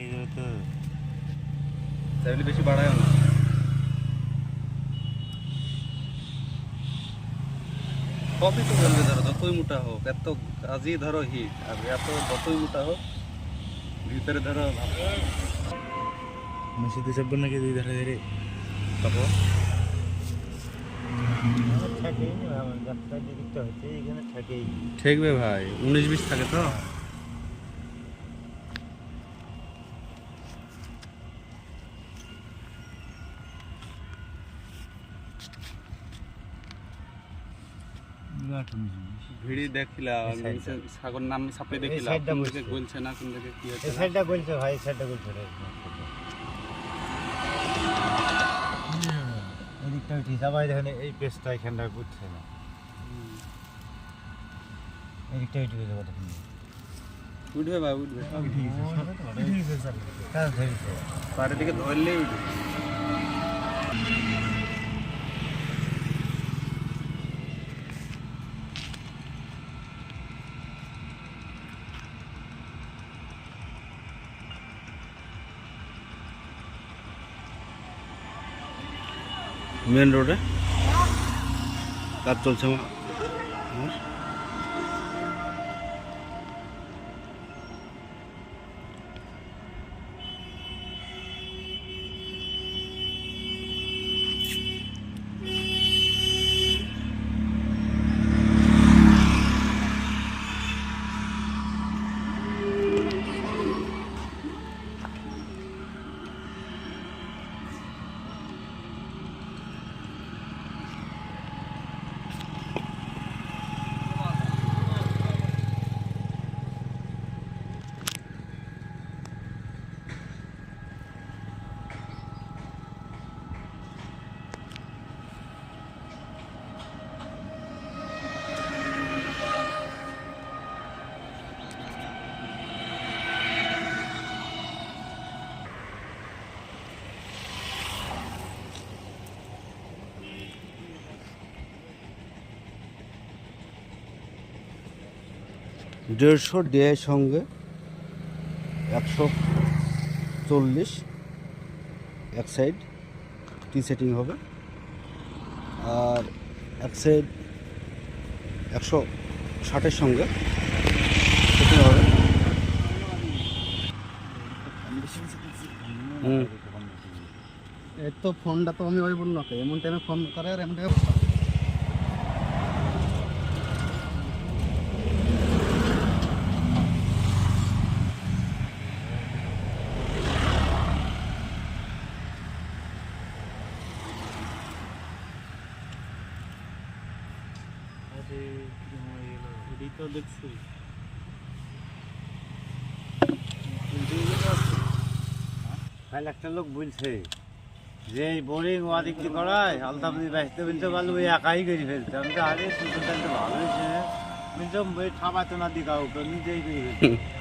এই জন্য তো তাহলে বেশি বাড়ায় না কপি তো বলবে ধরো যতই মোটা হোক এত কাজই ধরো হিট আর এত যতই মোটা হোক ভিতরে ধরো মসজিদে চাপবেন নাকি দুই ধারে ধারে হচ্ছে এখানে থাকেই ঠেকবে ভাই উনিশ বিশ থাকে তো ভিড়ি দেখিলাম এই সাগর নাম দেখিলাম সাইডটা কোন দিকে গলছে না কোন দিকে কি হচ্ছে সাইডটা বলছে ভাই সাইডটা বলছে রে। এদিকটা উঠিস আবার দেখেন এই পেস্টটা এখানটা বুঝছে না। এদিকটা উঠে গেছে কথা উঠবে ভাই উঠবে। কাজ ধরেছে। চারিদিকে ধরলেই উঠবে। মেন রোডে। কাজ চলছে দেড়শো ডের সঙ্গে একশো চল্লিশ, এক সাইড টি সেটিং হবে আর এক সাইড একশো ষাটের সঙ্গে সেটিং হবে। তো ফোনটা তো আমি ওই বলল না এমন টাইমে ফোন করে আর এমন টাইমে তো দেখছি ভাই, একটা লোক বলছে যে এই বোরিং ওয়াদিক করায় আলতাপতি ব্যস্ত বলতে পারল ওই একাই করে ফেলতে আমি তো আরে সুন্দর ভালো হয়েছে। বলছো, ওই না দিকাও নিজেই করে ফেলছে।